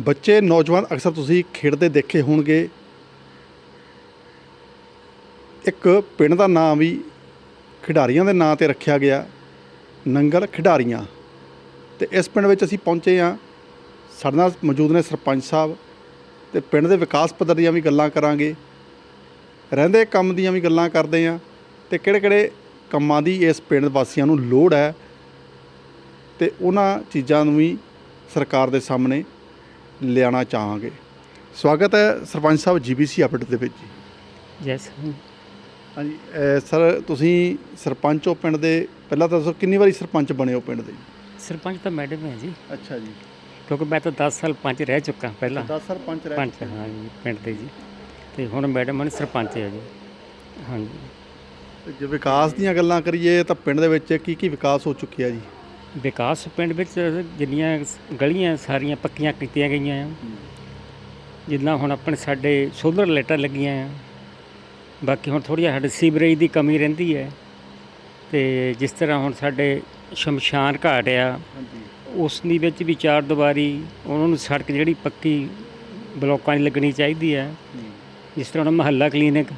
ਬੱਚੇ, ਨੌਜਵਾਨ ਅਕਸਰ ਤੁਸੀਂ ਖੇਡਦੇ ਦੇਖੇ ਹੋਣਗੇ। ਇੱਕ ਪਿੰਡ ਦਾ ਨਾਮ ਵੀ ਖਿਡਾਰੀਆਂ ਦੇ ਨਾਂ ਤੇ ਰੱਖਿਆ ਗਿਆ, ਨੰਗਲ ਖਿਡਾਰੀਆਂ। ਤੇ ਇਸ ਪਿੰਡ ਵਿੱਚ ਅਸੀਂ ਪਹੁੰਚੇ ਹਾਂ। ਸਾਡੇ ਨਾਲ ਮੌਜੂਦ ਨੇ ਸਰਪੰਚ ਸਾਹਿਬ ਤੇ ਪਿੰਡ ਦੇ ਵਿਕਾਸ ਪੱਧਰ ਦੀਆਂ ਵੀ ਗੱਲਾਂ ਕਰਾਂਗੇ। ਰਹਿੰਦੇ ਕੰਮ ਦੀਆਂ ਵੀ ਗੱਲਾਂ ਕਰਦੇ ਹਾਂ। ਤੇ ਕਿਹੜੇ ਕਿਹੜੇ ਕੰਮਾਂ ਦੀ ਇਸ ਪਿੰਡ ਵਾਸੀਆਂ ਨੂੰ ਲੋੜ ਹੈ। ਤੇ ਉਹਨਾਂ ਚੀਜ਼ਾਂ ਨੂੰ ਵੀ ਸਰਕਾਰ ਦੇ ਸਾਹਮਣੇ ਲਿਆਉਣਾ ਚਾਹਾਂਗੇ। ਸਵਾਗਤ ਹੈ ਸਰਪੰਚ ਸਾਹਿਬ ਜੀਬੀਸੀ ਅਪਡੇਟ ਦੇ ਵਿੱਚ ਯੈਸ ਹਾਂਜੀ ਸਰ ਤੁਸੀਂ ਸਰਪੰਚ ਹੋ ਪਿੰਡ ਦੇ। ਪਹਿਲਾਂ ਤਾਂ ਦੱਸੋ ਕਿੰਨੀ ਵਾਰੀ ਸਰਪੰਚ ਬਣੇ ਹੋ ਪਿੰਡ ਦੇ? ਸਰਪੰਚ ਤਾਂ ਮੈਡਮ ਹੈ ਜੀ। ਅੱਛਾ ਜੀ। ਕਿਉਂਕਿ ਮੈਂ ਤਾਂ 10 ਸਾਲ ਪੰਚ ਰਹਿ ਚੁੱਕਾ ਪਹਿਲਾਂ। 10 ਸਰਪੰਚ ਰਹੇ ਪੰਚ ਹਾਂ। ਜੀ ਪਿੰਡ ਦੇ ਜੀ। ਤੇ ਹੁਣ ਮੈਡਮ ਹਨ ਸਰਪੰਚ ਹੈ ਜੀ। ਹਾਂਜੀ। ਜੇ ਵਿਕਾਸ ਦੀਆਂ ਗੱਲਾਂ ਕਰੀਏ ਤਾਂ ਪਿੰਡ ਦੇ ਵਿੱਚ ਕੀ ਕੀ ਵਿਕਾਸ ਹੋ ਚੁੱਕਿਆ ਜੀ? ਵਿਕਾਸ ਪਿੰਡ ਵਿੱਚ ਜਿੰਨੀਆਂ ਗਲੀਆਂ ਸਾਰੀਆਂ ਪੱਕੀਆਂ ਕੀਤੀਆਂ ਗਈਆਂ ਆ। ਜਿੱਦਾਂ ਹੁਣ ਆਪਣੇ ਸਾਡੇ ਸੋਲਰ ਲਾਈਟਾਂ ਲੱਗੀਆਂ ਆ। ਬਾਕੀ ਹੁਣ ਥੋੜੀ ਸਾਡੇ ਸੀਵਰੇਜ ਦੀ ਕਮੀ ਰਹਿੰਦੀ ਹੈ। ਤੇ ਜਿਸ ਤਰ੍ਹਾਂ ਹੁਣ ਸਾਡੇ ਸ਼ਮਸ਼ਾਨ ਘਾਟ ਆ ਉਸ ਦੀ ਵਿੱਚ ਵੀ ਚਾਰ ਦੀਵਾਰੀ ਉਹਨਾਂ ਨੂੰ ਸੜਕ ਜਿਹੜੀ ਪੱਕੀ ਬਲੋਕਾਂ ਦੀ ਲੱਗਣੀ ਚਾਹੀਦੀ ਹੈ। ਜਿਸ ਤਰ੍ਹਾਂ ਹੁਣ ਮਹੱਲਾ ਕਲੀਨਿਕ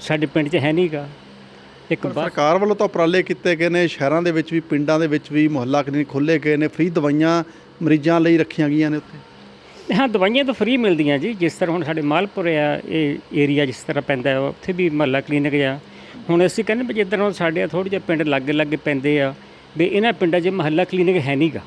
ਸਾਡੇ ਪਿੰਡ 'ਚ ਹੈ ਨਹੀਂਗਾ ਇੱਕ ਪਰ ਬਸ ਸਰਕਾਰ ਵੱਲੋਂ ਤਾਂ ਉਪਰਾਲੇ ਕੀਤੇ ਗਏ ਨੇ ਸ਼ਹਿਰਾਂ ਦੇ ਵਿੱਚ ਵੀ ਪਿੰਡਾਂ ਦੇ ਵਿੱਚ ਵੀ ਮੁਹੱਲਾ ਕਲੀਨਿਕ ਖੋਲ੍ਹੇ ਗਏ ਨੇ ਫ੍ਰੀ ਦਵਾਈਆਂ ਮਰੀਜ਼ਾਂ ਲਈ ਰੱਖੀਆਂ ਗਈਆਂ ਨੇ ਉੱਥੇ। ਹਾਂ ਦਵਾਈਆਂ ਤਾਂ ਫ੍ਰੀ ਮਿਲਦੀਆਂ ਜੀ ਜਿਸ ਤਰ੍ਹਾਂ ਹੁਣ ਸਾਡੇ ਮਾਲਪੁਰ ਆ ਇਹ ਏਰੀਆ ਜਿਸ ਤਰ੍ਹਾਂ ਪੈਂਦਾ ਹੈ ਉੱਥੇ ਵੀ ਮਹੱਲਾ ਕਲੀਨਿਕ ਆ ਹੁਣ ਅਸੀਂ ਕਹਿੰਦੇ ਵੀ ਜਿੱਦਾਂ ਸਾਡੇ ਥੋੜ੍ਹੇ ਜਿਹੇ ਪਿੰਡ ਲਾਗੇ ਲਾਗੇ ਪੈਂਦੇ ਆ ਵੀ ਇਹਨਾਂ ਪਿੰਡਾਂ 'ਚ ਮਹੱਲਾ ਕਲੀਨਿਕ ਹੈ ਨਹੀਂਗਾ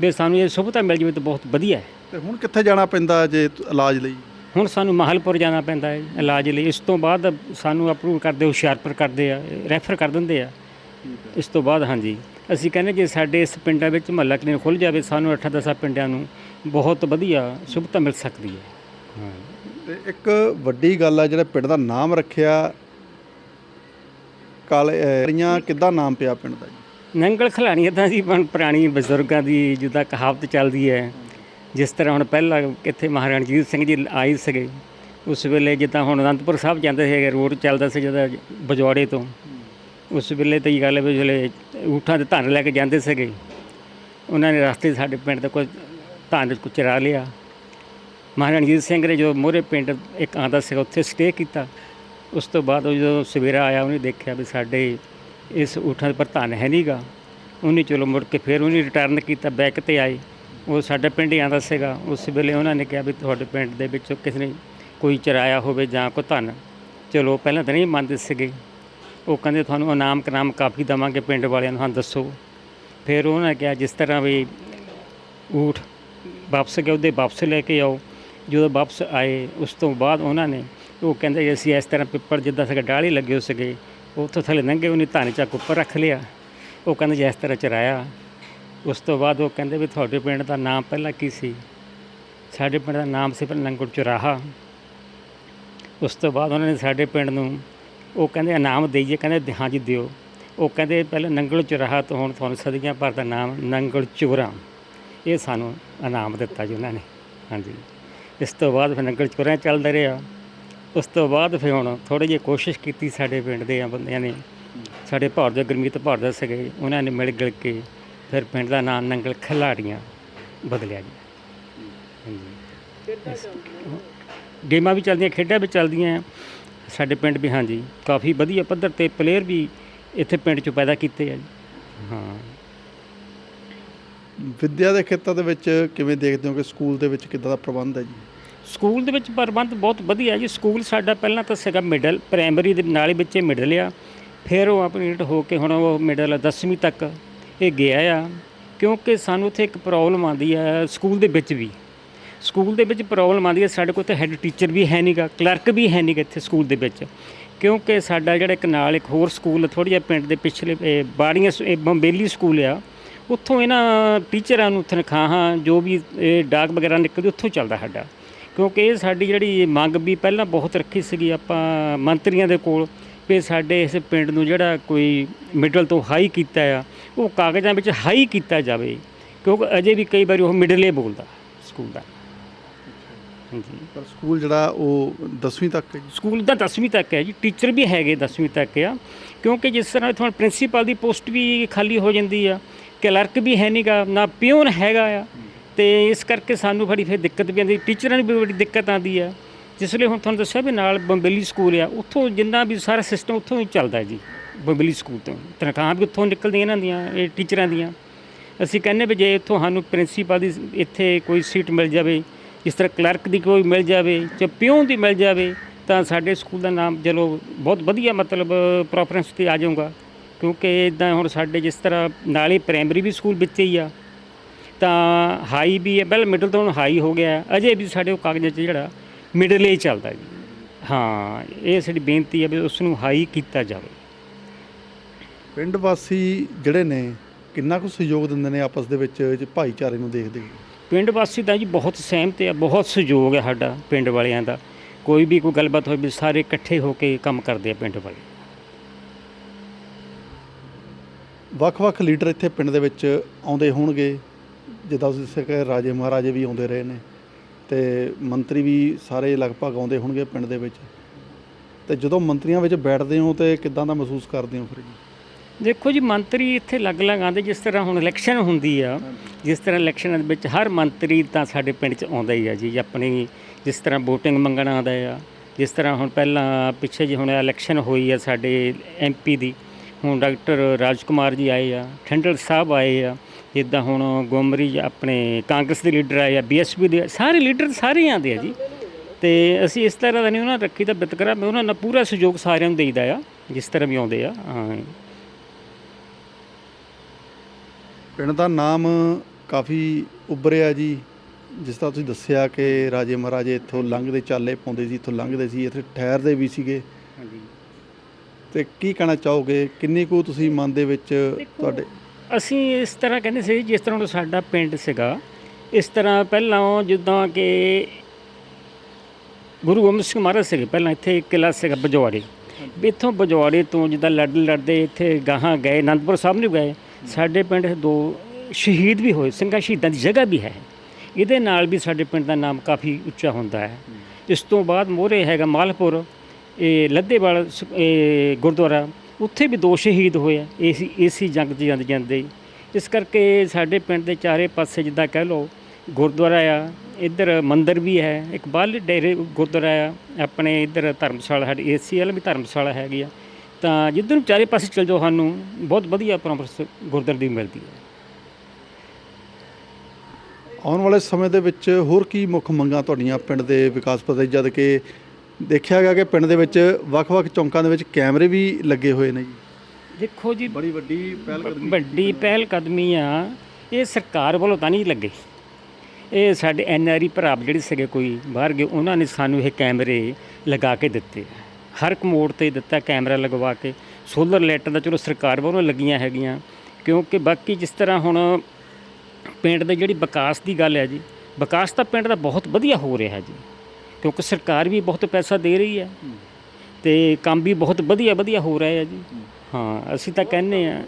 ਵੀ ਸਾਨੂੰ ਇਹ ਸੁਵਿਧਾ ਮਿਲ ਜਾਵੇ ਤਾਂ ਬਹੁਤ ਵਧੀਆ ਹੈ। ਤੇ ਹੁਣ ਕਿੱਥੇ ਜਾਣਾ ਪੈਂਦਾ ਜੇ ਇਲਾਜ ਲਈ? ਹੁਣ ਸਾਨੂੰ ਮਾਹਲਪੁਰ ਜਾਣਾ ਪੈਂਦਾ ਹੈ ਇਲਾਜ ਲਈ। ਇਸ ਤੋਂ ਬਾਅਦ ਸਾਨੂੰ ਅਪਰੂਵ ਕਰਦੇ ਹੁਸ਼ਿਆਰਪੁਰ ਕਰਦੇ ਆ ਰੈਫਰ ਕਰ ਦਿੰਦੇ ਆ। ਇਸ ਤੋਂ ਬਾਅਦ ਹਾਂਜੀ। ਅਸੀਂ ਕਹਿੰਦੇ ਜੇ ਸਾਡੇ ਇਸ ਪਿੰਡਾਂ ਵਿੱਚ ਮਹੱਲਾ ਕਲੀਨਿਕ ਖੁੱਲ ਜਾਵੇ ਸਾਨੂੰ 8-10 ਪਿੰਡਾਂ ਨੂੰ ਬਹੁਤ ਵਧੀਆ ਸੁਵਿਧਾ ਮਿਲ ਸਕਦੀ ਹੈ। ਤੇ ਇੱਕ ਵੱਡੀ ਗੱਲ ਆ ਜਿਹੜਾ ਪਿੰਡ ਦਾ ਨਾਮ ਰੱਖਿਆ ਕਾਲੀਆਂ ਕਿੱਦਾਂ ਨਾਮ ਪਿਆ ਪਿੰਡ ਦਾ ਜੀ? ਨੰਗਲ ਖਲਾਣੀ ਜੀ ਪੰ- ਪੁਰਾਣੀ ਬਜ਼ੁਰਗਾਂ ਦੀ ਜਿੱਦਾਂ ਕਹਾਵਤ ਚੱਲਦੀ ਹੈ ਜਿਸ ਤਰ੍ਹਾਂ ਹੁਣ ਪਹਿਲਾਂ ਇੱਥੇ ਮਹਾਰਾਣਾ ਰਣਜੀਤ ਸਿੰਘ ਜੀ ਆਏ ਸੀਗੇ, ਉਸ ਵੇਲੇ ਜਿੱਦਾਂ ਹੁਣ ਅਨੰਦਪੁਰ ਸਾਹਿਬ ਜਾਂਦੇ ਸੀਗੇ, ਰੋਡ ਚੱਲਦਾ ਸੀ ਜਦੋਂ ਬਜਵਾੜੇ ਤੋਂ। ਉਸ ਵੇਲੇ ਤਾਂ ਇਹ ਗੱਲ ਹੈ ਵੀ ਜਿਹੜੇ ਊਠਾਂ ਦੇ ਧਨ ਲੈ ਕੇ ਜਾਂਦੇ ਸੀਗੇ, ਉਹਨਾਂ ਨੇ ਰਸਤੇ ਸਾਡੇ ਪਿੰਡ ਦਾ ਕੋਈ ਧਨ ਕੁ ਚਰਾ ਲਿਆ। ਮਹਾਰਾਜਾ ਰਣਜੀਤ ਸਿੰਘ ਨੇ ਜੋ ਮੋਰੇ ਪਿੰਡ ਇੱਕ ਆਂਦਾ ਸੀਗਾ, ਉੱਥੇ ਸਟੇ ਕੀਤਾ। ਉਸ ਤੋਂ ਬਾਅਦ ਉਹ ਜਦੋਂ ਸਵੇਰਾ ਆਇਆ, ਉਹਨੇ ਦੇਖਿਆ ਵੀ ਸਾਡੇ ਇਸ ਊਠਾਂ ਦੇ ਪਰ ਧਨ ਹੈ ਨਹੀਂਗਾ ਉਹਨੇ ਚਲੋ ਮੁੜ ਕੇ ਫਿਰ ਉਹਨੇ ਰਿਟਰਨ ਕੀਤਾ, ਬੈਕ ਤੇ ਆਏ। ਉਹ ਸਾਡੇ ਪਿੰਡ ਹੀ ਆਂਦਾ ਸੀਗਾ। ਉਸ ਵੇਲੇ ਉਹਨਾਂ ਨੇ ਕਿਹਾ ਵੀ ਤੁਹਾਡੇ ਪਿੰਡ ਦੇ ਵਿੱਚੋਂ ਕਿਸੇ ਨੇ ਕੋਈ ਚਰਾਇਆ ਹੋਵੇ ਜਾਂ ਕੋਈ ਧਨ। ਚਲੋ, ਪਹਿਲਾਂ ਤਾਂ ਨਹੀਂ ਮੰਨਦੇ ਸੀਗੇ। ਉਹ ਕਹਿੰਦੇ, ਤੁਹਾਨੂੰ ਇਨਾਮ ਕਨਾਮ ਕਾਫੀ ਦਵਾਂਗੇ ਪਿੰਡ ਵਾਲਿਆਂ ਨੂੰ। ਹਾਂ, ਦੱਸੋ। ਫਿਰ ਉਹਨਾਂ ਨੇ ਕਿਹਾ, ਜਿਸ ਤਰ੍ਹਾਂ ਵੀ ਊਠ ਵਾਪਸ ਗਏ, ਉਹਦੇ ਵਾਪਸ ਲੈ ਕੇ ਆਓ। ਜਦੋਂ ਵਾਪਸ ਆਏ, ਉਸ ਤੋਂ ਬਾਅਦ ਉਹਨਾਂ ਨੇ ਉਹ ਕਹਿੰਦੇ ਜੀ ਅਸੀਂ ਇਸ ਤਰ੍ਹਾਂ ਪਿੱਪਲ ਜਿੱਦਾਂ ਸੀਗਾ ਡਾਲੀ ਲੱਗੇ ਹੋ ਸੀਗੇ, ਉੱਥੋਂ ਥੱਲੇ ਲੰਘੇ ਉਹਨੇ ਧਨ ਚੱਕ ਉੱਪਰ ਰੱਖ ਲਿਆ। ਉਹ ਕਹਿੰਦੇ, ਜੀ ਇਸ ਤਰ੍ਹਾਂ ਚਰਾਇਆ ਉਸ ਤੋਂ ਬਾਅਦ ਉਹ ਕਹਿੰਦੇ ਵੀ ਤੁਹਾਡੇ ਪਿੰਡ ਦਾ ਨਾਮ ਪਹਿਲਾਂ ਕੀ ਸੀ? ਸਾਡੇ ਪਿੰਡ ਦਾ ਨਾਮ ਸੀ ਪਹਿਲਾਂ ਲੰਗੜ ਚੁਰਾਹਾ। ਉਸ ਤੋਂ ਬਾਅਦ ਉਹਨਾਂ ਨੇ ਸਾਡੇ ਪਿੰਡ ਨੂੰ ਉਹ ਕਹਿੰਦੇ ਇਨਾਮ ਦੇਈਏ, ਕਹਿੰਦੇ ਹਾਂਜੀ ਦਿਓ। ਉਹ ਕਹਿੰਦੇ ਪਹਿਲਾਂ ਨੰਗਲ ਚੁਰਾਹਾ ਤੋਂ ਹੁਣ ਤੁਹਾਨੂੰ ਸਦੀਆਂ ਭਰ ਦਾ ਨਾਮ ਨੰਗਲ ਚੁਰਾ। ਇਹ ਸਾਨੂੰ ਇਨਾਮ ਦਿੱਤਾ ਜੀ ਉਹਨਾਂ ਨੇ, ਹਾਂਜੀ। ਇਸ ਤੋਂ ਬਾਅਦ ਫਿਰ ਨੰਗਲ ਚੁਰਾ ਚੱਲਦਾ ਰਿਹਾ। ਉਸ ਤੋਂ ਬਾਅਦ ਫਿਰ ਹੁਣ ਥੋੜੀ ਜਿਹੀ ਕੋਸ਼ਿਸ਼ ਕੀਤੀ ਸਾਡੇ ਪਿੰਡ ਦੇ ਆ ਬੰਦਿਆਂ ਨੇ। ਸਾਡੇ ਭਾਰ ਦੇ ਗੁਰਮੀਤ ਭਾਰ ਦੇ ਸੀਗੇ, ਉਹਨਾਂ ਨੇ ਮਿਲ ਗਿਲ ਕੇ ਫਿਰ ਪਿੰਡ ਦਾ ਨਾਮ ਨੰਗਲ ਖਿਲਾੜੀਆਂ ਬਦਲਿਆ ਹਾਂਜੀ। ਗੇਮਾਂ ਵੀ ਚੱਲਦੀਆਂ ਖੇਡਾਂ ਵੀ ਚੱਲਦੀਆਂ। ਸਾਡੇ ਪਿੰਡ ਵੀ ਹਾਂਜੀ ਕਾਫੀ ਵਧੀਆ ਪੱਧਰ ਤੇ ਪਲੇਅਰ ਵੀ ਇੱਥੇ ਪਿੰਡ 'ਚ ਪੈਦਾ ਕੀਤੇ ਆ ਜੀ। ਹਾਂ। ਵਿੱਦਿਆ ਦੇ ਖੇਤਰ ਦੇ ਵਿੱਚ ਕਿਵੇਂ ਦੇਖਦੇ ਹੋ ਕਿ ਸਕੂਲ ਦੇ ਵਿੱਚ ਕਿੱਦਾਂ ਦਾ ਪ੍ਰਬੰਧ ਹੈ ਜੀ? ਸਕੂਲ ਦੇ ਵਿੱਚ ਪ੍ਰਬੰਧ ਬਹੁਤ ਵਧੀਆ ਜੀ। ਸਕੂਲ ਸਾਡਾ ਪਹਿਲਾਂ ਤਾਂ ਸੀਗਾ ਮਿਡਲ ਪ੍ਰਾਇਮਰੀ ਦੇ ਨਾਲ ਹੀ ਬੱਚੇ ਮਿਡਲ ਆ। ਫਿਰ ਉਹ ਅਪਡੇਟ ਹੋ ਕੇ ਹੁਣ ਉਹ ਮਿਡਲ 10ਵੀਂ ਤੱਕ ਇਹ ਗਿਆ ਆ, ਕਿਉਂਕਿ ਸਾਨੂੰ ਉੱਥੇ ਇੱਕ ਪ੍ਰੋਬਲਮ ਆਉਂਦੀ ਆ ਸਕੂਲ ਦੇ ਵਿੱਚ ਵੀ। ਸਕੂਲ ਦੇ ਵਿੱਚ ਪ੍ਰੋਬਲਮ ਆਉਂਦੀ ਹੈ ਸਾਡੇ ਕੋਲ ਤਾਂ ਹੈੱਡ ਟੀਚਰ ਵੀ ਹੈ ਨਹੀਂਗਾ ਕਲਰਕ ਵੀ ਹੈ ਨਹੀਂਗਾ ਇੱਥੇ ਸਕੂਲ ਦੇ ਵਿੱਚ। ਕਿਉਂਕਿ ਸਾਡਾ ਜਿਹੜਾ ਇੱਕ ਨਾਲ ਇੱਕ ਹੋਰ ਸਕੂਲ ਥੋੜ੍ਹਾ ਜਿਹਾ ਪਿੰਡ ਦੇ ਪਿਛਲੇ, ਇਹ ਬਾੜੀਆਂ ਸ- ਬੰਬੇਲੀ ਸਕੂਲ ਆ, ਉੱਥੋਂ ਇਹਨਾਂ ਟੀਚਰਾਂ ਨੂੰ ਤਨਖਾਹਾਂ ਜੋ ਵੀ ਇਹ ਡਾਕ ਵਗੈਰਾ ਨਿਕਲਦੀ ਉੱਥੋਂ ਚੱਲਦਾ ਸਾਡਾ। ਕਿਉਂਕਿ ਇਹ ਸਾਡੀ ਜਿਹੜੀ ਮੰਗ ਵੀ ਪਹਿਲਾਂ ਬਹੁਤ ਰੱਖੀ ਸੀਗੀ ਆਪਾਂ ਮੰਤਰੀਆਂ ਦੇ ਕੋਲ, ਵੀ ਸਾਡੇ ਇਸ ਪਿੰਡ ਨੂੰ ਜਿਹੜਾ ਕੋਈ ਮਿਡਲ ਤੋਂ ਹਾਈ ਕੀਤਾ ਆ ਉਹ ਕਾਗਜ਼ਾਂ ਵਿੱਚ ਹਾਈ ਕੀਤਾ ਜਾਵੇ ਕਿਉਂਕਿ ਅਜੇ ਵੀ ਕਈ ਵਾਰੀ ਉਹ ਮਿਡਲੇ ਬੋਲਦਾ ਸਕੂਲ ਦਾ। ਹਾਂਜੀ। ਪਰ ਸਕੂਲ ਜਿਹੜਾ ਉਹ 10ਵੀਂ ਤੱਕ ਹੈ ਸਕੂਲ ਦਾ 10ਵੀਂ ਤੱਕ ਹੈ ਜੀ ਟੀਚਰ ਵੀ ਹੈਗੇ 10ਵੀਂ ਤੱਕ ਆ ਕਿਉਂਕਿ ਜਿਸ ਤਰ੍ਹਾਂ ਇੱਥੋਂ ਪ੍ਰਿੰਸੀਪਲ ਦੀ ਪੋਸਟ ਵੀ ਖਾਲੀ ਹੋ ਜਾਂਦੀ ਆ ਕਲਰਕ ਵੀ ਹੈ ਨਹੀਂਗਾ ਨਾ ਪਿਓਨ ਹੈਗਾ ਆ ਤੇ ਇਸ ਕਰਕੇ ਸਾਨੂੰ ਬੜੀ ਫਿਰ ਦਿੱਕਤ ਵੀ ਆਉਂਦੀ ਟੀਚਰਾਂ ਨੂੰ ਵੀ ਬੜੀ ਦਿੱਕਤ ਆਉਂਦੀ ਆ। ਜਿਸ ਲਈ ਹੁਣ ਤੁਹਾਨੂੰ ਦੱਸਿਆ ਵੀ ਨਾਲ ਬੰਬੇਲੀ ਸਕੂਲ ਆ ਉੱਥੋਂ ਜਿੰਨਾ ਵੀ ਸਾਰਾ ਸਿਸਟਮ ਉੱਥੋਂ ਹੀ ਚੱਲਦਾ ਜੀ। ਬੰਬੇਲੀ ਸਕੂਲ ਤੋਂ। ਤਨਖਾਹਾਂ ਵੀ ਉੱਥੋਂ ਨਿਕਲਦੀਆਂ ਇਹਨਾਂ ਦੀਆਂ, ਇਹ ਟੀਚਰਾਂ ਦੀਆਂ। ਅਸੀਂ ਕਹਿੰਦੇ ਵੀ ਜੇ ਇੱਥੋਂ ਸਾਨੂੰ ਪ੍ਰਿੰਸੀਪਲ ਦੀ ਇੱਥੇ ਕੋਈ ਸੀਟ ਮਿਲ ਜਾਵੇ, ਜਿਸ ਤਰ੍ਹਾਂ ਕਲਰਕ ਦੀ ਕੋਈ ਮਿਲ ਜਾਵੇ ਜਾਂ ਪਿਓਨ ਦੀ ਮਿਲ ਜਾਵੇ, ਤਾਂ ਸਾਡੇ ਸਕੂਲ ਦਾ ਨਾਮ ਚਲੋ ਬਹੁਤ ਵਧੀਆ ਮਤਲਬ ਪ੍ਰੋਫਰੈਂਸ ਤੇ ਆ ਜਾਊਗਾ। ਕਿਉਂਕਿ ਇਦਾਂ ਹੁਣ ਸਾਡੇ ਜਿਸ ਤਰ੍ਹਾਂ ਨਾਲੇ ਪ੍ਰਾਇਮਰੀ ਵੀ ਸਕੂਲ ਵਿੱਚ ਹੀ ਆ, ਤਾਂ ਹਾਈ ਵੀ ਹੈ। ਪਹਿਲਾਂ ਮਿਡਲ ਤੋਂ ਹੁਣ ਹਾਈ ਹੋ ਗਿਆ। ਅਜੇ ਵੀ ਸਾਡੇ ਉਹ ਕਾਗਜ਼ਾਂ 'ਚ ਜਿਹੜਾ ਮਿਡਲ ਹੀ ਚੱਲਦਾ ਜੀ ਹਾਂ, ਇਹ ਸਾਡੀ ਬੇਨਤੀ ਹੈ ਵੀ ਉਸ ਨੂੰ ਹਾਈ ਕੀਤਾ ਜਾਵੇ। ਪਿੰਡ ਵਾਸੀ ਜਿਹੜੇ ਨੇ ਕਿੰਨਾ ਕੁ ਸਹਿਯੋਗ ਦਿੰਦੇ ਨੇ ਆਪਸ ਦੇ ਵਿੱਚ ਜੇ ਭਾਈਚਾਰੇ ਨੂੰ ਦੇਖਦੇ ਹੋ ਪਿੰਡ ਵਾਸੀ ਤਾਂ ਜੀ ਬਹੁਤ ਸਹਿਮਤ ਆ ਬਹੁਤ ਸਹਿਯੋਗ ਹੈ ਸਾਡਾ ਪਿੰਡ ਵਾਲਿਆਂ ਦਾ। ਕੋਈ ਵੀ ਕੋਈ ਗੱਲਬਾਤ ਹੋਈ ਵੀ ਸਾਰੇ ਇਕੱਠੇ ਹੋ ਕੇ ਕੰਮ ਕਰਦੇ ਆ ਪਿੰਡ ਵਾਲੇ। ਵੱਖ-ਵੱਖ ਲੀਡਰ ਇੱਥੇ ਪਿੰਡ ਦੇ ਵਿੱਚ ਆਉਂਦੇ ਹੋਣਗੇ ਜਿੱਦਾਂ ਤੁਸੀਂ ਦੱਸਿਆ ਕਿ ਰਾਜੇ ਮਹਾਰਾਜੇ ਵੀ ਆਉਂਦੇ ਰਹੇ ਨੇ ਤੇ ਮੰਤਰੀ ਵੀ ਸਾਰੇ ਲਗਭਗ ਆਉਂਦੇ ਹੋਣਗੇ ਪਿੰਡ ਦੇ ਵਿੱਚ। ਤੇ ਜਦੋਂ ਮੰਤਰੀਆਂ ਵਿੱਚ ਬੈਠਦੇ ਹੋ ਤੇ ਕਿੱਦਾਂ ਦਾ ਮਹਿਸੂਸ ਕਰਦੇ ਹੋ ਫਿਰ ਜੀ? ਦੇਖੋ ਜੀ, ਮੰਤਰੀ ਇੱਥੇ ਅਲੱਗ-ਅਲੱਗ ਆਉਂਦੇ, ਜਿਸ ਤਰ੍ਹਾਂ ਹੁਣ ਇਲੈਕਸ਼ਨ ਹੁੰਦੀ ਆ, ਜਿਸ ਤਰ੍ਹਾਂ ਇਲੈਕਸ਼ਨਾਂ ਦੇ ਵਿੱਚ ਹਰ ਮੰਤਰੀ ਤਾਂ ਸਾਡੇ ਪਿੰਡ 'ਚ ਆਉਂਦਾ ਹੀ ਆ ਜੀ, ਆਪਣੀ ਜਿਸ ਤਰ੍ਹਾਂ VOTING ਮੰਗਣ ਆਉਂਦਾ ਆ, ਜਿਸ ਤਰ੍ਹਾਂ ਹੁਣ ਪਹਿਲਾਂ ਪਿੱਛੇ ਜੀ ਹੁਣ ਇਲੈਕਸ਼ਨ ਹੋਈ ਆ ਸਾਡੇ ਐਮਪੀ ਦੀ, ਹੁਣ ਡਾਕਟਰ ਰਾਜਕੁਮਾਰ ਜੀ ਆਏ ਆ, ਠੰਡਲ ਸਾਹਿਬ ਆਏ ਆ, ਜਿੱਦਾਂ ਹੁਣ ਗੋਮਰੀ ਆਪਣੇ ਕਾਂਗਰਸ ਦੇ ਲੀਡਰ ਆਏ ਆ, ਬੀਐਸਪੀ ਦੇ, ਸਾਰੇ ਲੀਡਰ ਸਾਰੇ ਆਉਂਦੇ ਆ ਜੀ। ਤੇ ਅਸੀਂ ਇਸ ਤਰ੍ਹਾਂ ਦਾ ਨਹੀਂ ਉਹਨਾਂ ਰੱਖੀ ਤਾਂ ਬਿਤਕਰਾ, ਮੈਂ ਉਹਨਾਂ ਨਾਲ ਪੂਰਾ ਸਹਿਯੋਗ ਸਾਰਿਆਂ ਨੂੰ ਦੇਈਦਾ ਆ, ਜਿਸ ਤਰ੍ਹਾਂ ਵੀ ਆਉਂਦੇ ਆ, ਹਾਂ। ਪਿੰਡ ਦਾ ਨਾਮ ਕਾਫੀ ਉੱਭਰਿਆ ਜੀ। ਜਿਸ ਤਰ੍ਹਾਂ ਤੁਸੀਂ ਦੱਸਿਆ ਕਿ ਰਾਜੇ ਮਹਾਰਾਜੇ ਇੱਥੋਂ ਲੰਘਦੇ ਚਾਲੇ ਪਾਉਂਦੇ ਸੀ ਇੱਥੋਂ ਲੰਘਦੇ ਸੀ ਇੱਥੇ ਠਹਿਰਦੇ ਵੀ ਸੀਗੇ। ਹਾਂਜੀ। ਤੇ ਕੀ ਕਹਿਣਾ ਚਾਹੋਗੇ? ਕਿੰਨੀ ਕੁ ਤੁਸੀਂ ਮਨ ਦੇ ਵਿੱਚ ਤੁਹਾਡੇ ਅਸੀਂ ਇਸ ਤਰ੍ਹਾਂ ਕਹਿੰਦੇ ਸੀ ਜਿਸ ਤਰ੍ਹਾਂ ਸਾਡਾ ਪਿੰਡ ਸੀਗਾ ਇਸ ਤਰ੍ਹਾਂ ਪਹਿਲਾਂ ਜਿੱਦਾਂ ਕਿ ਗੁਰੂ ਗੋਬਿੰਦ ਸਿੰਘ ਮਹਾਰਾਜ ਸੀਗੇ ਪਹਿਲਾਂ ਇੱਥੇ ਇੱਕ ਕਿਲ੍ਹਾ ਸੀਗਾ ਬਜਵਾੜੇ। ਵੀ ਇੱਥੋਂ ਬਜਵਾੜੇ ਤੋਂ ਜਿੱਦਾਂ ਲੜ ਲੜਦੇ ਇੱਥੇ ਗਾਹਾਂ ਗਏ ਅਨੰਦਪੁਰ ਸਾਹਿਬ ਨੂੰ ਗਏ ਸਾਡੇ ਪਿੰਡ ਦੋ ਸ਼ਹੀਦ ਵੀ ਹੋਏ, ਸਿੰਘਾਂ ਸ਼ਹੀਦਾਂ ਦੀ ਜਗ੍ਹਾ ਵੀ ਹੈ। ਇਹਦੇ ਨਾਲ ਵੀ ਸਾਡੇ ਪਿੰਡ ਦਾ ਨਾਮ ਕਾਫੀ ਉੱਚਾ ਹੁੰਦਾ ਹੈ। ਇਸ ਤੋਂ ਬਾਅਦ ਮੋਰੇ ਹੈਗਾ ਮਾਲਪੁਰ, ਇਹ ਲੱਦੇਵਾਲ ਸ- ਇਹ ਗੁਰਦੁਆਰਾ, ਉੱਥੇ ਵੀ ਦੋ ਸ਼ਹੀਦ ਹੋਏ ਆ ਏਸੀ ਏਸੀ ਜੰਗ 'ਚ ਜਾਂਦੇ ਜਾਂਦੇ। ਇਸ ਕਰਕੇ ਸਾਡੇ ਪਿੰਡ ਦੇ ਚਾਰੇ ਪਾਸੇ ਜਿੱਦਾਂ ਕਹਿ ਲਓ ਗੁਰਦੁਆਰਾ ਆ, ਇੱਧਰ ਮੰਦਿਰ ਵੀ ਹੈ, ਇੱਕ ਬਾਹਰਲੇ ਡੇਰੇ ਗੁਰਦੁਆਰਾ ਆ, ਆਪਣੇ ਇੱਧਰ ਧਰਮਸ਼ਾਲਾ, ਸਾਡੀ ਏਸੀ ਵਾਲਾ ਵੀ ਧਰਮਸ਼ਾਲਾ ਹੈਗੀ ਆ। ਤਾਂ ਜਿੱਧਰ ਨੂੰ ਚਾਰੇ ਪਾਸੇ ਚਲ ਜਾਓ ਸਾਨੂੰ ਬਹੁਤ ਵਧੀਆ ਪਰਮਪਰਸ ਗੁਰਦੁਆਰੇ ਦੀ ਮਿਲਦੀ ਹੈ। ਆਉਣ ਵਾਲੇ ਸਮੇਂ ਦੇ ਵਿੱਚ ਹੋਰ ਕੀ ਮੁੱਖ ਮੰਗਾਂ ਤੁਹਾਡੀਆਂ ਪਿੰਡ ਦੇ ਵਿਕਾਸ ਪ੍ਰਤੀ ਜਦ ਕਿ ਦੇਖਿਆ ਗਿਆ ਕਿ ਪਿੰਡ ਦੇ ਵਿੱਚ ਵੱਖ-ਵੱਖ ਚੌਂਕਾਂ ਦੇ ਵਿੱਚ ਕੈਮਰੇ ਵੀ ਲੱਗੇ ਹੋਏ ਨੇ ਜੀ। ਦੇਖੋ ਜੀ ਬੜੀ ਵੱਡੀ ਪਹਿਲ ਵੱਡੀ ਪਹਿਲ ਕਦਮੀ ਆ ਇਹ ਸਰਕਾਰ ਵੱਲੋਂ ਤਾਂ ਨਹੀਂ ਲੱਗੇ। ਇਹ ਸਾਡੇ ਐਨਆਰਈ ਭਰਾ ਜਿਹੜੇ ਸੀਗੇ ਕੋਈ ਬਾਹਰ ਗਏ ਉਹਨਾਂ ਨੇ ਸਾਨੂੰ ਇਹ ਕੈਮਰੇ ਲਗਾ ਕੇ ਦਿੱਤੇ। ਹਰ ਇੱਕ ਮੋੜ ਤੇ ਦਿੱਤਾ ਕੈਮਰਾ ਲਗਵਾ ਕੇ। ਸੋਲਰ ਲਾਈਟਾਂ ਦਾ ਚਲੋ ਸਰਕਾਰ ਵੱਲੋਂ ਲੱਗੀਆਂ ਹੈਗੀਆਂ, ਕਿਉਂਕਿ ਬਾਕੀ ਜਿਸ ਤਰ੍ਹਾਂ ਹੁਣ ਪਿੰਡ ਦੇ ਜਿਹੜੀ ਵਿਕਾਸ ਦੀ ਗੱਲ ਹੈ ਜੀ, ਵਿਕਾਸ ਤਾਂ ਪਿੰਡ ਦਾ ਬਹੁਤ ਵਧੀਆ ਹੋ ਰਿਹਾ ਜੀ, ਕਿਉਂਕਿ ਸਰਕਾਰ ਵੀ ਬਹੁਤ ਪੈਸਾ ਦੇ ਰਹੀ ਹੈ ਤੇ ਕੰਮ ਵੀ ਬਹੁਤ ਵਧੀਆ ਵਧੀਆ ਹੋ ਰਿਹਾ ਹੈ ਜੀ। ਹਾਂ, ਅਸੀਂ ਤਾਂ ਕਹਿੰਦੇ ਆ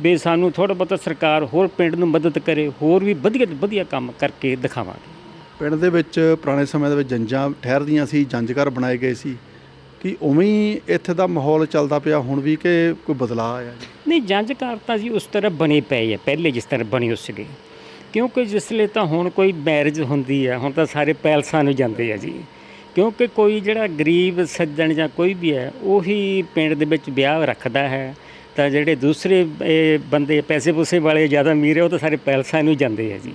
ਵੀ ਸਾਨੂੰ ਥੋੜਾ ਬਹੁਤਾ ਸਰਕਾਰ ਹੋਰ ਪਿੰਡ ਨੂੰ ਮਦਦ ਕਰੇ, ਹੋਰ ਵੀ ਵਧੀਆ ਤੋਂ ਵਧੀਆ ਕੰਮ ਕਰਕੇ ਦਿਖਾਵਾਂਗੇ। ਪਿੰਡ ਦੇ ਵਿੱਚ ਪੁਰਾਣੇ ਸਮੇਂ ਦੇ ਵਿੱਚ ਜੰਜਾਂ ਠਹਿਰਦੀਆਂ ਸੀ ਜੰਜ ਘਰ ਬਣਾਏ ਗਏ ਸੀ। ਕਿ ਉਵੇਂ ਹੀ ਇੱਥੇ ਦਾ ਮਾਹੌਲ ਚੱਲਦਾ ਪਿਆ, ਹੁਣ ਵੀ ਕਿ ਕੋਈ ਬਦਲਾਅ ਆਇਆ ਜੀ? ਨਹੀਂ ਜੰਜ ਘਰ ਤਾਂ ਜੀ ਉਸ ਤਰ੍ਹਾਂ ਬਣੇ ਪਏ ਆ, ਪਹਿਲੇ ਜਿਸ ਤਰ੍ਹਾਂ ਬਣੇ ਉਸ ਸੀਗੇ ਕਿਉਂਕਿ ਜਿਸ ਲਈ ਤਾਂ ਹੁਣ ਕੋਈ ਮੈਰਿਜ ਹੁੰਦੀ ਆ, ਹੁਣ ਤਾਂ ਸਾਰੇ ਪੈਲਸਾਂ ਨੂੰ ਜਾਂਦੇ ਆ ਜੀ। ਕਿਉਂਕਿ ਕੋਈ ਜਿਹੜਾ ਗਰੀਬ ਸੱਜਣ ਜਾਂ ਕੋਈ ਵੀ ਹੈ ਉਹੀ ਪਿੰਡ ਦੇ ਵਿੱਚ ਵਿਆਹ ਰੱਖਦਾ ਹੈ। ਤਾਂ ਜਿਹੜੇ ਦੂਸਰੇ, ਇਹ ਬੰਦੇ ਪੈਸੇ ਪੂਸੇ ਵਾਲੇ ਜ਼ਿਆਦਾ ਅਮੀਰ ਹੈ ਉਹ ਤਾਂ ਸਾਰੇ ਪੈਲਸਾਂ ਨੂੰ ਜਾਂਦੇ ਆ ਜੀ।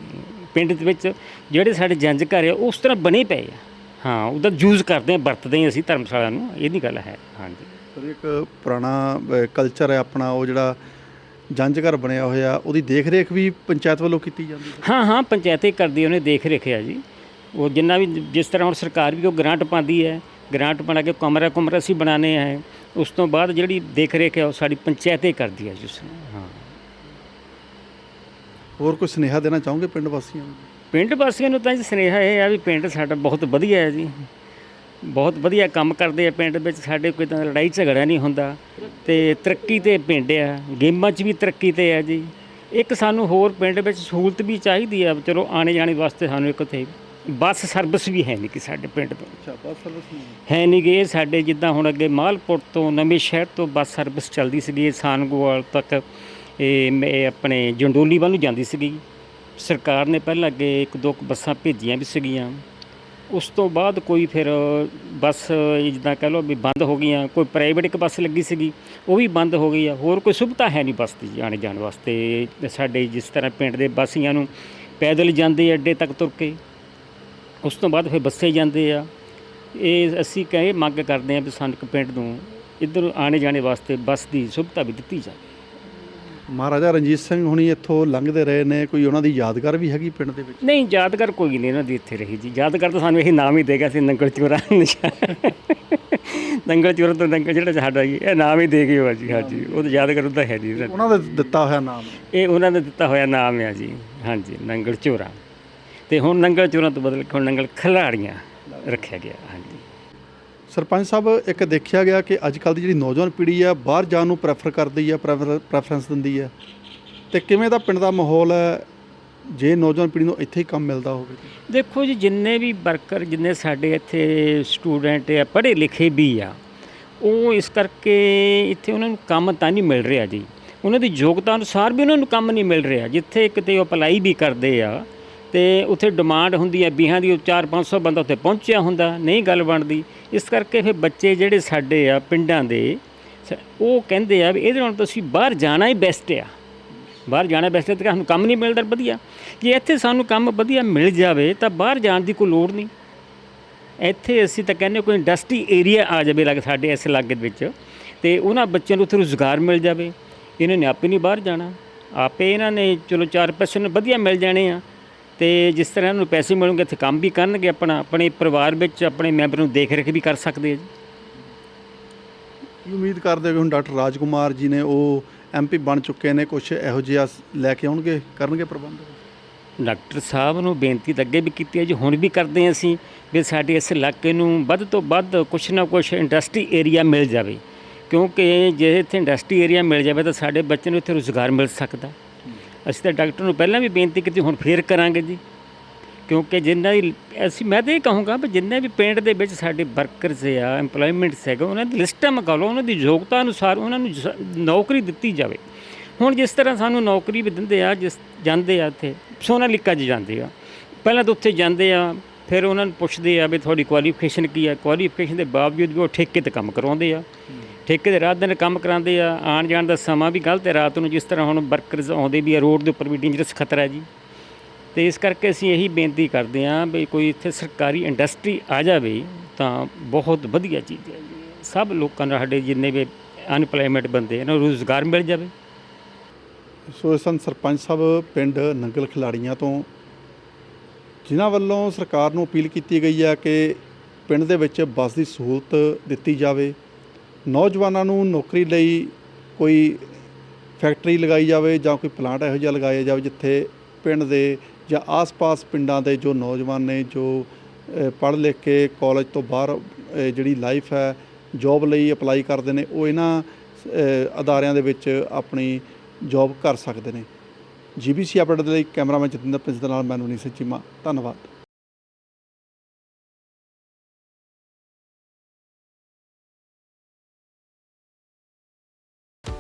ਪਿੰਡ ਦੇ ਵਿੱਚ ਜਿਹੜੇ ਸਾਡੇ ਜੰਜ ਘਰ ਆ ਉਸ ਤਰ੍ਹਾਂ ਬਣੇ ਪਏ ਆ। ਹਾਂ ਉਹਦਾ ਯੂਜ਼ ਕਰਦੇ ਆ ਵਰਤਦੇ ਆ ਅਸੀਂ ਧਰਮਸ਼ਾਲਾ ਨੂੰ ਇਹ ਨਹੀਂ ਗੱਲ ਹੈ ਹਾਂਜੀ। ਪਰ ਇੱਕ ਪੁਰਾਣਾ ਕਲਚਰ ਹੈ ਆਪਣਾ ਉਹ ਜਿਹੜਾ ਜੰਜ ਘਰ ਬਣਿਆ ਹੋਇਆ ਉਹਦੀ ਦੇਖ ਰੇਖ ਵੀ ਪੰਚਾਇਤ ਵੱਲੋਂ ਕੀਤੀ ਜਾਂਦੀ ਹੈ? ਹਾਂ ਹਾਂ ਪੰਚਾਇਤੇ ਕਰਦੀ ਉਹਨੇ ਦੇਖ ਰੇਖਿਆ ਜੀ। ਉਹ ਜਿੰਨਾ ਵੀ ਜਿਸ ਤਰ੍ਹਾਂ ਹੁਣ ਸਰਕਾਰ ਵੀ ਉਹ ਗ੍ਰਾਂਟ ਪਾਉਂਦੀ ਹੈ ਗ੍ਰਾਂਟ ਬਣਾ ਕੇ ਕਮਰਾ ਕਮਰਾ ਅਸੀਂ ਬਣਾਉਂਦੇ ਹੈ ਉਸ ਤੋਂ ਬਾਅਦ ਜਿਹੜੀ ਦੇਖ ਰੇਖ ਹੈ ਉਹ ਸਾਡੀ ਪੰਚਾਇਤੇ ਕਰਦੀ ਹੈ ਜੀ ਉਸ ਹਾਂ। ਹੋਰ ਕੋਈ ਸੁਨੇਹਾ ਦੇਣਾ ਚਾਹੋਗੇ ਪਿੰਡ ਵਾਸੀਆਂ ਨੂੰ? ਪਿੰਡ ਵਾਸੀਆਂ ਨੂੰ ਤਾਂ ਜੀ ਸੁਨੇਹਾ ਇਹ ਆ ਵੀ ਪਿੰਡ ਸਾਡਾ ਬਹੁਤ ਵਧੀਆ ਹੈ ਜੀ। ਬਹੁਤ ਵਧੀਆ ਕੰਮ ਕਰਦੇ ਆ ਪਿੰਡ ਵਿੱਚ ਸਾਡੇ ਕੋਈ ਤਾਂ ਲੜਾਈ ਝਗੜਾ ਨਹੀਂ ਹੁੰਦਾ ਤੇ ਤਰੱਕੀ ਤੇ ਪਿੰਡ ਆ ਗੇਮਾਂ 'ਚ ਵੀ ਤਰੱਕੀ ਤੇ ਆ ਜੀ। ਇੱਕ ਸਾਨੂੰ ਹੋਰ ਪਿੰਡ ਵਿੱਚ ਸਹੂਲਤ ਵੀ ਚਾਹੀਦੀ ਆ ਚਲੋ ਆਣੇ ਜਾਣੇ ਵਾਸਤੇ ਸਾਨੂੰ ਇੱਕ ਉੱਥੇ ਬੱਸ ਸਰਵਿਸ ਵੀ ਹੈ ਨਹੀਂ ਕਿ ਸਾਡੇ ਪਿੰਡ ਤੋਂ। ਅੱਛਾ ਬੱਸ ਸਰਵਿਸ ਨਹੀਂ ਹੈ। ਨਹੀਂ ਗੇ ਸਾਡੇ ਜਿੱਦਾਂ ਹੁਣ ਅੱਗੇ ਮਾਲਪੁਰ ਤੋਂ ਨਵੇਂ ਸ਼ਹਿਰ ਤੋਂ ਬੱਸ ਸਰਵਿਸ ਚੱਲਦੀ ਸੀਗੀ ਸਾਨਗੋਵਾਲ ਤੱਕ। ਇਹ ਮ- ਆਪਣੇ ਜੰਡੋਲੀ ਵੱਲ ਨੂੰ ਜਾਂਦੀ ਸੀਗੀ। ਸਰਕਾਰ ਨੇ ਪਹਿਲਾਂ ਅੱਗੇ ਇੱਕ ਦੋ ਕੁ ਬੱਸਾਂ ਭੇਜੀਆਂ ਵੀ ਸੀਗੀਆਂ। ਉਸ ਤੋਂ ਬਾਅਦ ਕੋਈ ਫਿਰ ਬੱਸ ਜਿੱਦਾਂ ਕਹਿ ਲਓ ਵੀ ਬੰਦ ਹੋ ਗਈਆਂ, ਕੋਈ ਪ੍ਰਾਈਵੇਟ ਇੱਕ ਬੱਸ ਲੱਗੀ ਸੀਗੀ, ਉਹ ਵੀ ਬੰਦ ਹੋ ਗਈ ਆ। ਹੋਰ ਕੋਈ ਸੁਵਿਧਾ ਹੈ ਨਹੀਂ ਬੱਸ ਦੀ ਆਣੇ ਜਾਣ ਵਾਸਤੇ। ਸਾਡੇ ਜਿਸ ਤਰ੍ਹਾਂ ਪਿੰਡ ਦੇ ਵਾਸੀਆਂ ਨੂੰ ਪੈਦਲ ਜਾਂਦੇ ਅੱਡੇ ਤੱਕ ਤੁਰ ਕੇ। ਉਸ ਤੋਂ ਬਾਅਦ ਫਿਰ ਬੱਸੇ ਜਾਂਦੇ ਆ। ਇਹ ਅਸੀਂ ਕਹੇ ਮੰਗ ਕਰਦੇ ਆ ਵੀ ਸਾਨੂੰ ਇੱਕ ਪਿੰਡ ਨੂੰ ਇੱਧਰ ਆਣੇ ਜਾਣੇ ਵਾਸਤੇ ਬੱਸ ਦੀ ਸੁਵਿਧਾ ਵੀ ਦਿੱਤੀ ਜਾਵੇ। ਮਹਾਰਾਜਾ ਰਣਜੀਤ ਸਿੰਘ ਹੁਣੀ ਇੱਥੋਂ ਲੰਘਦੇ ਰਹੇ ਨੇ ਕੋਈ ਉਹਨਾਂ ਦੀ ਯਾਦਗਾਰ ਵੀ ਹੈਗੀ ਪਿੰਡ ਦੇ ਵਿੱਚ? ਨਹੀਂ ਯਾਦਗਾਰ ਕੋਈ ਨਹੀਂ ਇਹਨਾਂ ਦੀ ਇੱਥੇ ਰਹੀ ਜੀ। ਯਾਦਗਾਰ ਤਾਂ ਸਾਨੂੰ ਇਹ ਨਾਮ ਹੀ ਦੇ ਗਿਆ ਸੀ ਨੰਗਲ ਚੋਰਾ ਨੰਗਲ ਚੋਰਾ ਤੋਂ ਨੰਗਲ ਜਿਹੜਾ ਸਾਡਾ ਜੀ ਇਹ ਨਾਮ ਹੀ ਦੇ ਗਏ ਹੋ ਜੀ। ਹਾਂਜੀ ਉਹ ਤਾਂ ਯਾਦਗਾਰ ਉਹਦਾ ਹੈ ਨਹੀਂ ਉਹਨਾਂ ਦਾ ਦਿੱਤਾ ਹੋਇਆ ਨਾਮ? ਇਹ ਉਹਨਾਂ ਨੇ ਦਿੱਤਾ ਹੋਇਆ ਨਾਮ ਹੈ ਜੀ ਹਾਂਜੀ ਨੰਗਲ ਚੋਰਾ। ਤੇ ਹੁਣ ਨੰਗਲ ਚੋਰਾ ਤੋਂ ਬਦਲ ਕੇ ਹੁਣ ਨੰਗਲ ਖਿਲਾੜੀਆਂ ਰੱਖਿਆ ਗਿਆ ਹਾਂਜੀ ਸਰਪੰਚ ਸਾਹਿਬ, ਇੱਕ ਦੇਖਿਆ ਗਿਆ ਕਿ ਅੱਜ ਕੱਲ ਦੀ ਜਿਹੜੀ ਨੌਜਵਾਨ ਪੀੜ੍ਹੀ ਆ, ਬਾਹਰ ਜਾਣ ਨੂੰ ਪ੍ਰੈਫਰ ਕਰਦੀ ਆ ਪ੍ਰੈਫਰੈਂਸ ਦਿੰਦੀ ਆ। ਤੇ ਕਿਵੇਂ ਦਾ ਪਿੰਡ ਦਾ ਮਾਹੌਲ ਹੈ ਜੇ ਨੌਜਵਾਨ ਪੀੜ੍ਹੀ ਨੂੰ ਇੱਥੇ ਹੀ ਕੰਮ ਮਿਲਦਾ ਹੋਵੇ ਦੇਖੋ ਜੀ, ਜਿੰਨੇ ਵੀ ਵਰਕਰ ਜਿੰਨੇ ਸਾਡੇ ਇੱਥੇ ਸਟੂਡੈਂਟ ਆ, ਪੜ੍ਹੇ ਲਿਖੇ ਵੀ ਆ, ਉਹ ਇਸ ਕਰਕੇ ਇੱਥੇ ਉਹਨਾਂ ਨੂੰ ਕੰਮ ਤਾਂ ਨਹੀਂ ਮਿਲ ਰਿਹਾ ਜੀ। ਉਹਨਾਂ ਦੀ ਯੋਗਤਾ ਅਨੁਸਾਰ ਵੀ ਉਹਨਾਂ ਨੂੰ ਕੰਮ ਨਹੀਂ ਮਿਲ ਰਿਹਾ। ਜਿੱਥੇ ਕਿਤੇ ਉਹ ਅਪਲਾਈ ਵੀ ਕਰਦੇ ਆ ਤੇ ਉੱਥੇ ਡਿਮਾਂਡ ਹੁੰਦੀ ਹੈ ਬੀਹਾਂ ਦੀ 4-500 ਬੰਦਾ ਉੱਥੇ ਪਹੁੰਚਿਆ ਹੁੰਦਾ, ਨਹੀਂ ਗੱਲ ਬਣਦੀ। ਇਸ ਕਰਕੇ ਫਿਰ ਬੱਚੇ ਜਿਹੜੇ ਸਾਡੇ ਆ ਪਿੰਡਾਂ ਦੇ, ਸ- ਉਹ ਕਹਿੰਦੇ ਆ ਵੀ ਇਹਦੇ ਨਾਲ ਤੁਸੀਂ ਬਾਹਰ ਜਾਣਾ ਹੀ ਬੈਸਟ ਆ। ਬਾਹਰ ਜਾਣਾ ਬੈਸਟ ਹੈ ਤੇ ਸਾਨੂੰ ਕੰਮ ਨਹੀਂ ਮਿਲਦਾ ਵਧੀਆ। ਜੇ ਇੱਥੇ ਸਾਨੂੰ ਕੰਮ ਵਧੀਆ ਮਿਲ ਜਾਵੇ, ਤਾਂ ਬਾਹਰ ਜਾਣ ਦੀ ਕੋਈ ਲੋੜ ਨਹੀਂ। ਇੱਥੇ ਅਸੀਂ ਤਾਂ ਕਹਿੰਦੇ ਕੋਈ ਇੰਡਸਟਰੀ ਏਰੀਆ ਆ ਜਾਵੇ ਲੱਗ ਸਾਡੇ ਇਸ ਇਲਾਕੇ ਦੇ ਵਿੱਚ, ਤੇ ਉਹਨਾਂ ਬੱਚਿਆਂ ਨੂੰ ਉੱਥੇ ਰੁਜ਼ਗਾਰ ਮਿਲ ਜਾਵੇ। ਇਹਨਾਂ ਨੇ ਆਪੇ ਨਹੀਂ ਬਾਹਰ ਜਾਣਾ। ਆਪੇ ਇਹਨਾਂ ਨੇ ਚਲੋ ਚਾਰ ਪੈਸੇ ਨੂੰ ਵਧੀਆ ਮਿਲ ਜਾਣੇ ਆ। ਤੇ ਜਿਸ ਤਰ੍ਹਾਂ ਇਹਨਾਂ ਨੂੰ ਪੈਸੇ ਮਿਲਣਗੇ ਇੱਥੇ ਕੰਮ ਵੀ ਕਰਨਗੇ ਆਪਣਾ ਆਪਣੇ ਪਰਿਵਾਰ ਵਿੱਚ ਆਪਣੇ ਮੈਂਬਰ ਨੂੰ ਦੇਖ ਰੇਖ ਵੀ ਕਰ ਸਕਦੇ ਆ ਜੀ। ਕੀ ਉਮੀਦ ਕਰਦੇ ਹੋ ਕਿ ਹੁਣ ਡਾਕਟਰ ਰਾਜਕੁਮਾਰ ਜੀ ਨੇ ਉਹ ਐਮਪੀ ਬਣ ਚੁੱਕੇ ਨੇ ਕੁਝ ਇਹੋ ਜਿਹਾ ਲੈ ਕੇ ਆਉਣਗੇ ਕਰਨਗੇ ਪ੍ਰਬੰਧ? ਡਾਕਟਰ ਸਾਹਿਬ ਨੂੰ ਬੇਨਤੀ ਤਾਂ ਅੱਗੇ ਵੀ ਕੀਤੀ ਹੈ ਜੀ ਹੁਣ ਵੀ ਕਰਦੇ ਹਾਂ ਅਸੀਂ ਵੀ ਸਾਡੇ ਇਸ ਇਲਾਕੇ ਨੂੰ ਵੱਧ ਤੋਂ ਵੱਧ ਕੁਛ ਨਾ ਕੁਛ ਇੰਡਸਟਰੀ ਏਰੀਆ ਮਿਲ ਜਾਵੇ। ਕਿਉਂਕਿ ਜੇ ਇੱਥੇ ਇੰਡਸਟਰੀ ਏਰੀਆ ਮਿਲ ਜਾਵੇ ਤਾਂ ਸਾਡੇ ਬੱਚਿਆਂ ਨੂੰ ਇੱਥੇ ਰੁਜ਼ਗਾਰ ਮਿਲ ਸਕਦਾ। ਅਸੀਂ ਤਾਂ ਡਾਕਟਰ ਨੂੰ ਪਹਿਲਾਂ ਵੀ ਬੇਨਤੀ ਕੀਤੀ, ਹੁਣ ਫੇਰ ਕਰਾਂਗੇ ਜੀ। ਕਿਉਂਕਿ ਜਿੰਨਾ ਦੀ, ਅਸੀਂ, ਮੈਂ ਤਾਂ ਇਹ ਕਹੂੰਗਾ ਵੀ ਜਿੰਨੇ ਵੀ ਪਿੰਡ ਦੇ ਵਿੱਚ ਸਾਡੇ ਵਰਕਰਸ ਆ EMPLOYMENTS ਹੈਗੇ, ਉਹਨਾਂ ਦੀ ਲਿਸਟਾਂ ਮੰਗਾ ਲਓ, ਉਹਨਾਂ ਦੀ ਯੋਗਤਾ ਅਨੁਸਾਰ ਉਹਨਾਂ ਨੂੰ ਨੌਕਰੀ ਦਿੱਤੀ ਜਾਵੇ। ਹੁਣ ਜਿਸ ਤਰ੍ਹਾਂ ਸਾਨੂੰ ਨੌਕਰੀ ਵੀ ਦਿੰਦੇ ਆ, ਜਿਸ, ਜਾਂਦੇ ਆ ਇੱਥੇ, ਸੋਨਾਲੀਕਾ 'ਚ ਜਾਂਦੇ ਆ। ਪਹਿਲਾਂ ਤਾਂ ਉੱਥੇ ਜਾਂਦੇ ਆ, ਫਿਰ ਉਹਨਾਂ ਨੂੰ ਪੁੱਛਦੇ ਆ ਵੀ ਤੁਹਾਡੀ ਕੁਆਲੀਫਿਕੇਸ਼ਨ ਕੀ ਆ? ਕੁਆਲੀਫਿਕੇਸ਼ਨ ਦੇ ਬਾਵਜੂਦ ਵੀ ਉਹ ਠੇਕੇ ਤੇ ਕੰਮ ਕਰਵਾਉਂਦੇ ਆ। ਠੇਕੇ ਦੇ ਰਾਤ ਦਿਨ ਕੰਮ ਕਰਾਉਂਦੇ ਆ, ਆਉਣ ਜਾਣ ਦਾ ਸਮਾਂ ਵੀ ਗਲਤ ਹੈ, ਰਾਤ ਨੂੰ ਜਿਸ ਤਰ੍ਹਾਂ ਹੁਣ ਵਰਕਰਸ ਆਉਂਦੇ ਵੀ ਆ ਰੋਡ ਦੇ ਉੱਪਰ ਵੀ ਡੇਂਜਰਸ ਖਤਰਾ ਹੈ ਜੀ। ਤੇ ਇਸ ਕਰਕੇ ਅਸੀਂ ਇਹੀ ਬੇਨਤੀ ਕਰਦੇ ਹਾਂ ਵੀ ਕੋਈ ਇੱਥੇ ਸਰਕਾਰੀ ਇੰਡਸਟਰੀ ਆ ਜਾਵੇ, ਤਾਂ ਬਹੁਤ ਵਧੀਆ ਚੀਜ਼ ਹੈ ਜੀ। ਸਭ ਲੋਕਾਂ ਨੂੰ ਸਾਡੇ ਜਿੰਨੇ ਵੀ ਅਨਪਲਾਈਮੈਂਟ ਬੰਦੇ ਇਹਨਾਂ ਨੂੰ ਰੋਜ਼ਗਾਰ ਮਿਲ ਜਾਵੇ। ਸੋ ਸਨ ਸਰਪੰਚ ਸਾਹਿਬ, ਪਿੰਡ ਨੰਗਲ ਖਿਲਾੜੀਆਂ ਤੋਂ ਜਿਨ੍ਹਾਂ ਵੱਲੋਂ ਸਰਕਾਰ ਨੂੰ ਅਪੀਲ ਕੀਤੀ ਗਈ ਹੈ ਕਿ ਪਿੰਡ ਦੇ ਵਿੱਚ ਬੱਸ ਦੀ ਸਹੂਲਤ ਦਿੱਤੀ ਜਾਵੇ ਨੌਜਵਾਨਾਂ ਨੂੰ ਨੌਕਰੀ ਲਈ ਕੋਈ ਫੈਕਟਰੀ ਲਗਾਈ ਜਾਵੇ ਜਾਂ ਕੋਈ ਪਲਾਂਟ ਇਹੋ ਜਿਹਾ ਲਗਾਇਆ ਜਾਵੇ ਜਿੱਥੇ ਪਿੰਡ ਦੇ ਜਾਂ ਆਸ-ਪਾਸ ਪਿੰਡਾਂ ਦੇ ਜੋ ਨੌਜਵਾਨ ਨੇ, ਜੋ ਪੜ੍ਹ ਲਿਖ ਕੇ ਕਾਲਜ ਤੋਂ ਬਾਹਰ ਜਿਹੜੀ ਲਾਈਫ ਹੈ, ਜੌਬ ਲਈ ਅਪਲਾਈ ਕਰਦੇ ਨੇ, ਉਹ ਇਹਨਾਂ ਅਦਾਰਿਆਂ ਦੇ ਵਿੱਚ ਆਪਣੀ ਜੌਬ ਕਰ ਸਕਦੇ ਨੇ। ਜੀਬੀਸੀ ਅਪਡੇਟ ਦੇ ਲਈ ਕੈਮਰਾਮੈਨ ਜਤਿੰਦਰ ਪ੍ਰਿੰਸ ਦੇ ਨਾਲ ਮੈਨੂੰ ਨਹੀਂ ਸੱਚੀਮਾ ਧੰਨਵਾਦ।